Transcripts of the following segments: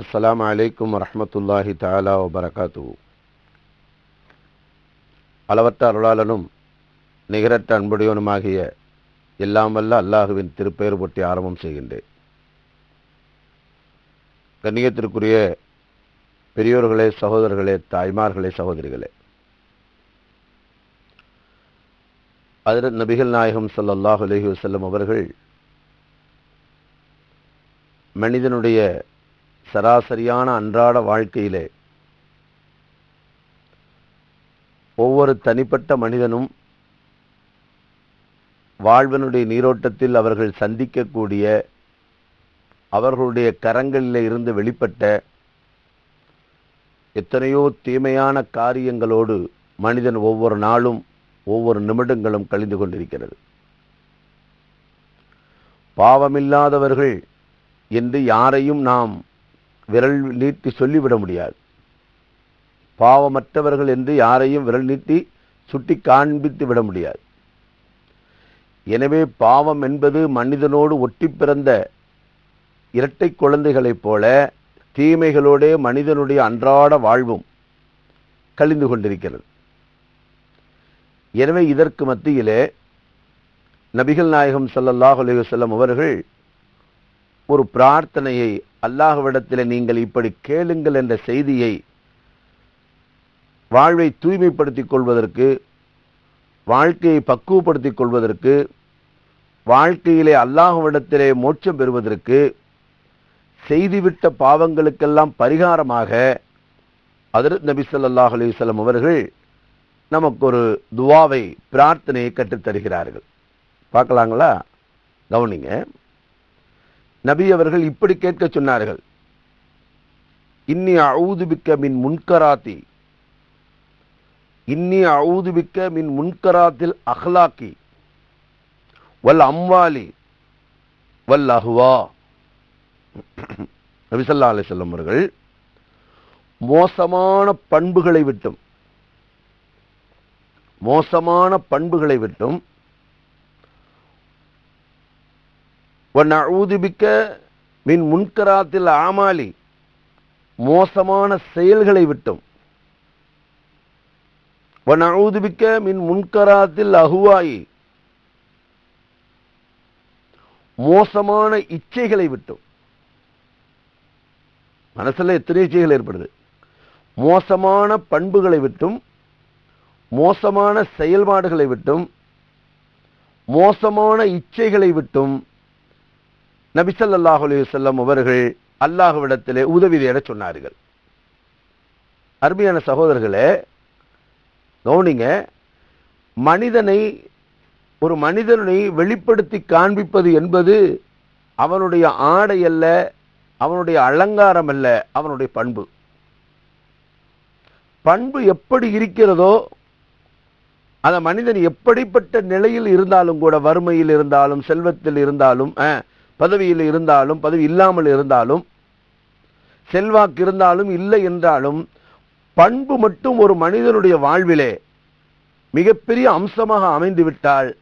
அஸ்லாம் அலைக்கும் வரமத்துல்லாஹி தாலா வபரகாத்து அளவற்ற அருளாளனும் நிகரற்ற அன்புடையவனுமாகிய எல்லாமல்ல அல்லாஹுவின் திருப்பெயர் போட்டி ஆரம்பம் செய்கின்றேன். கண்ணியத்திற்குரிய பெரியோர்களே சகோதரர்களே தாய்மார்களே சகோதரிகளே. அதில் நபிகள் நாயகம் சல்லாஹ் அலஹி வசல்லம் அவர்கள் மனிதனுடைய சராசரியான அன்றாட வாழ்க்கையிலே ஒவ்வொரு தனிப்பட்ட மனிதனும் வாழ்வனுடைய நீரோட்டத்தில் அவர்கள் சந்திக்கக்கூடிய அவர்களுடைய கரங்களில் இருந்து வெளிப்பட்ட எத்தனையோ தீமையான காரியங்களோடு மனிதன் ஒவ்வொரு நாளும் ஒவ்வொரு நிமிடங்களும் கழிந்து கொண்டிருக்கிறது. பாவமில்லாதவர்கள் என்று யாரையும் நாம் விரல் நீட்டி சொல்லிவிட முடியாது. பாவமற்றவர்கள் என்று யாரையும் விரல் நீட்டி சுட்டி காண்பித்து விட முடியாது. எனவே பாவம் என்பது மனிதனோடு ஒட்டி பிறந்த இரட்டை குழந்தைகளைப் போல தீமைகளோடே மனிதனுடைய அன்றாட வாழ்வும் கழிந்து கொண்டிருக்கிறது. எனவே இதற்கு மத்தியிலே நபிகள் நாயகம் சல்லல்லாஹ் அலைஹி அவர்கள் ஒரு பிரார்த்தனையை அல்லாஹ்விடத்தில் நீங்கள் இப்படி கேளுங்கள் என்ற செய்தியை வாழ்வை தூய்மைப்படுத்திக் கொள்வதற்கு வாழ்க்கையை பக்குவப்படுத்திக் கொள்வதற்கு வாழ்க்கையிலே அல்லாஹ்விடத்திலே மோட்சம் பெறுவதற்கு செய்துவிட்ட பாவங்களுக்கெல்லாம் பரிகாரமாக அதிரத் நபி சொல்லாஹ் அலிவலம் அவர்கள் நமக்கு ஒரு துவாவை பிரார்த்தனையை கற்றுத் தருகிறார்கள் பார்க்கலாங்களா? கவனிங்க. நபி அவர்கள் இப்படி கேட்க சொன்னார்கள். இன்னி அவுதுபிக்க மின் முன்கராத்தி. இன்னி அவுதுபிக்க மின் முன்கராத்தில் அஹ்லாக்கி. வல் அம்வாலி. வல் அஹ்வா. நபிசல்லா அலிசல்லம் அவர்கள் மோசமான பண்புகளை விட்டும் மோசமான பண்புகளை விட்டும் ஒன்னூதுபிக்க மின் முன்கராத்தில் ஆமாலி மோசமான செயல்களை விட்டும். ஒன்னூதுபிக்க மின் முன்கராத்தில் அகுவாயி மோசமான இச்சைகளை விட்டும். மனசில் எத்தனை இச்சைகள் ஏற்படுது. மோசமான பண்புகளை விட்டும். மோசமான செயல்பாடுகளை விட்டும். மோசமான இச்சைகளை விட்டும். நபிசல்லாஹு அலைஹி வஸல்லம் அவர்கள் அல்லாஹுவிடத்திலே உதவி தேட சொன்னார்கள். அருமையான சகோதரர்களே கவுனிங்க மனிதனை ஒரு மனிதனை வெளிப்படுத்தி காண்பிப்பது என்பது அவனுடைய ஆடை அல்ல அவனுடைய அலங்காரம் அல்ல அவனுடைய பண்பு. பண்பு எப்படி இருக்கிறதோ அந்த மனிதன் எப்படிப்பட்ட நிலையில் இருந்தாலும் கூட வறுமையில் இருந்தாலும் செல்வத்தில் இருந்தாலும் ஆ பதவியில் இருந்தாலும் பதவி இல்லாமல் இருந்தாலும் செல்வாக்கு இருந்தாலும் இல்லை என்றாலும் பண்பு மட்டும் ஒரு மனிதனுடைய வாழ்விலே மிகப்பெரிய அம்சமாக அமைந்துவிட்டால்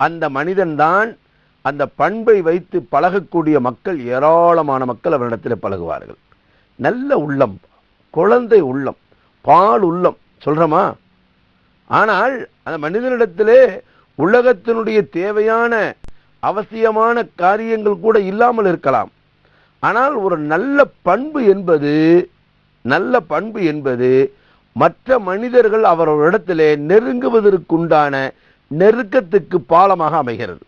அந்த மனிதன்தான் அந்த பண்பை வைத்து பழகக்கூடிய மக்கள் ஏராளமான மக்கள் அவரிடத்தில் பழகுவார்கள். நல்ல உள்ளம் குழந்தை உள்ளம் பால் உள்ளம் சொல்கிறோமா ஆனால் அந்த மனிதனிடத்திலே உலகத்தினுடைய தேவையான அவசியமான காரியங்கள் கூட இல்லாமல் இருக்கலாம். ஆனால் ஒரு நல்ல பண்பு என்பது நல்ல பண்பு என்பது மற்ற மனிதர்கள் அவர்களிடத்திலே நெருங்குவதற்குண்டான நெருக்கத்துக்கு பாலமாக அமைகிறது.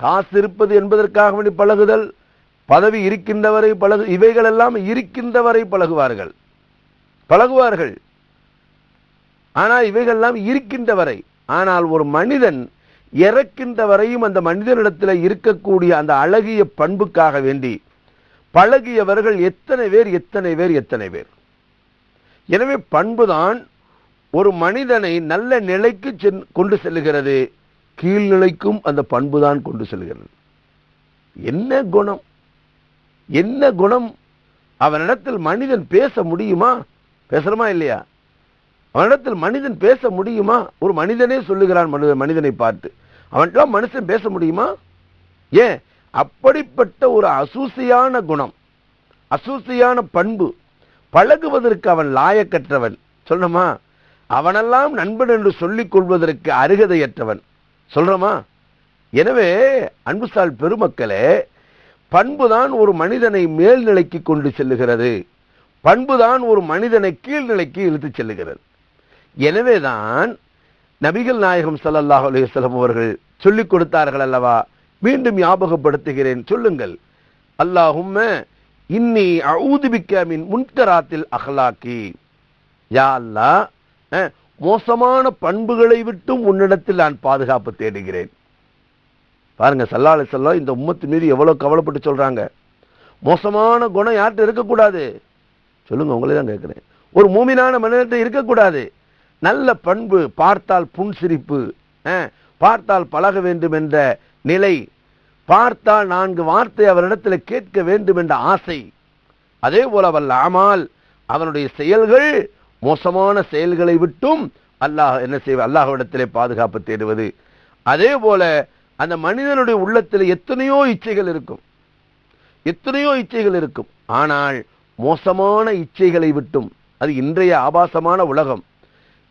காசு இருப்பது என்பதற்காக வேண்டி பழகுதல் பதவி இருக்கின்றவரை பழகு இவைகளெல்லாம் இருக்கின்றவரை பழகுவார்கள். பழகுவார்கள். ஆனால் இவைகள் எல்லாம் இருக்கின்றவரை. ஆனால் ஒரு மனிதன் இறக்கின்ற வரையும் அந்த மனிதனிடத்தில் இருக்கக்கூடிய அந்த அழகிய பண்புக்காக வேண்டி பழகியவர்கள் எத்தனை பேர் எத்தனை பேர் எத்தனை பேர். எனவே பண்புதான் ஒரு மனிதனை நல்ல நிலைக்கு சென் கொண்டு செல்லுகிறது. கீழ்நிலைக்கும் அந்த பண்புதான் கொண்டு செல்கிறது. என்ன குணம்? என்ன குணம்? அவனிடத்தில் மனிதன் பேச முடியுமா? பேசுறமா இல்லையா? அவனிடத்தில் மனிதன் பேச முடியுமா? ஒரு மனிதனே சொல்லுகிறான் மனித மனிதனை பார்த்து. அவன்கிட்ட மனுஷன் பேச முடியுமா? ஏன்? அப்படிப்பட்ட ஒரு அசூசியான குணம் அசூசியான பண்பு பழகுவதற்கு அவன் லாயக்கற்றவன். சொல்லணுமா? அவனெல்லாம் நண்பன் என்று சொல்லிக் கொள்வதற்கு அருகதையற்றவன். சொல்றோமா எனவே அன்புசால் பெருமக்களே பண்புதான் ஒரு மனிதனை மேல்நிலைக்கு கொண்டு செல்லுகிறது. பண்புதான் ஒரு மனிதனை கீழ்நிலைக்கு இழுத்துச் செல்லுகிறது. எனவேதான் நபிகள் நாயகம் சல்லாஹ் அலுவலம் அவர்கள் சொல்லிக் கொடுத்தார்கள் அல்லவா? மீண்டும் ஞாபகப்படுத்துகிறேன். சொல்லுங்கள். அல்லாஹும்ம இன்னி அஊதுபிக்க மின் முன்கராத்தில் அஹ்லாக்கி. யா அல்லாஹ் மோசமான பண்புகளை விட்டும் உன்னிடத்தில் நான் பாதுகாப்பு தேடுகிறேன். பாருங்க சல்லா அலிசல்லாம் இந்த உம்மத்து மீது எவ்வளோ கவலைப்பட்டு சொல்கிறாங்க மோசமான குணம் யார்கிட்ட இருக்கக்கூடாது? சொல்லுங்க உங்களே தான் கேட்குறேன். ஒரு மூமினான மனிதர்கிட்ட இருக்கக்கூடாது. நல்ல பண்பு பார்த்தால் புன்சிரிப்பு பார்த்தால் பழக வேண்டும் என்ற நிலை பார்த்தால் நான்கு வார்த்தை அவரிடத்தில் கேட்க வேண்டும் என்ற ஆசை. அதே போல வல்ல அமால் அவனுடைய செயல்கள் மோசமான செயல்களை விட்டும் அல்லாஹ் என்ன செய்வ அல்லாஹ்விடத்திலே பாதுகாப்பு தேடுவது. அதே போல அந்த மனிதனுடைய உள்ளத்தில் எத்தனையோ இச்சைகள் இருக்கும். எத்தனையோ இச்சைகள் இருக்கும். ஆனால் மோசமான இச்சைகளை விட்டும். அது இன்றைய ஆபாசமான உலகம்.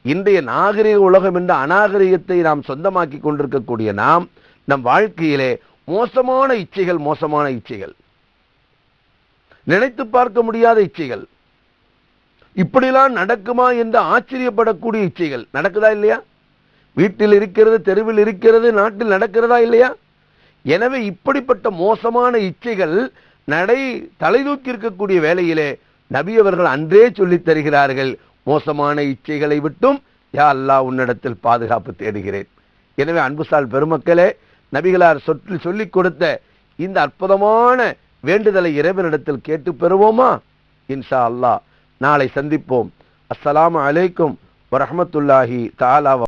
இன்றைய நாகரிக உலகம் என்ற அநாகரிகத்தை நாம் சொந்தமாக்கி கொண்டிருக்கக்கூடிய நாம் நம் வாழ்க்கையிலே மோசமான இச்சைகள் மோசமான இச்சைகள். நினைத்து பார்க்க முடியாத இச்சைகள். இப்படிலாம் நடக்குமா என்று ஆச்சரியப்படக்கூடிய இச்சைகள். நடக்குதா இல்லையா? வீட்டில் இருக்கிறது தெருவில் இருக்கிறது நாட்டில் நடக்கிறதா இல்லையா? எனவே இப்படிப்பட்ட மோசமான இச்சைகள் நடை தலைதூக்கி இருக்கக்கூடிய வேலையிலே நபி அவர்கள் அன்றே சொல்லித் தருகிறார்கள் மோசமான இச்சைகளை விட்டும் யா அல்லாஹ் உன்னிடத்தில் பாதுகாப்பு தேடுகிறேன். எனவே அன்புசால் பெருமக்களே நபிகளார் சொற்று சொல்லிக் கொடுத்த இந்த அற்புதமான வேண்டுதலை இறைவனிடத்தில் கேட்டு பெறுவோமா? இன்ஷா அல்லாஹ். நாளை சந்திப்போம். அஸ்ஸலாம் அலைக்கும் வரமத்துல்லாஹி தஆலா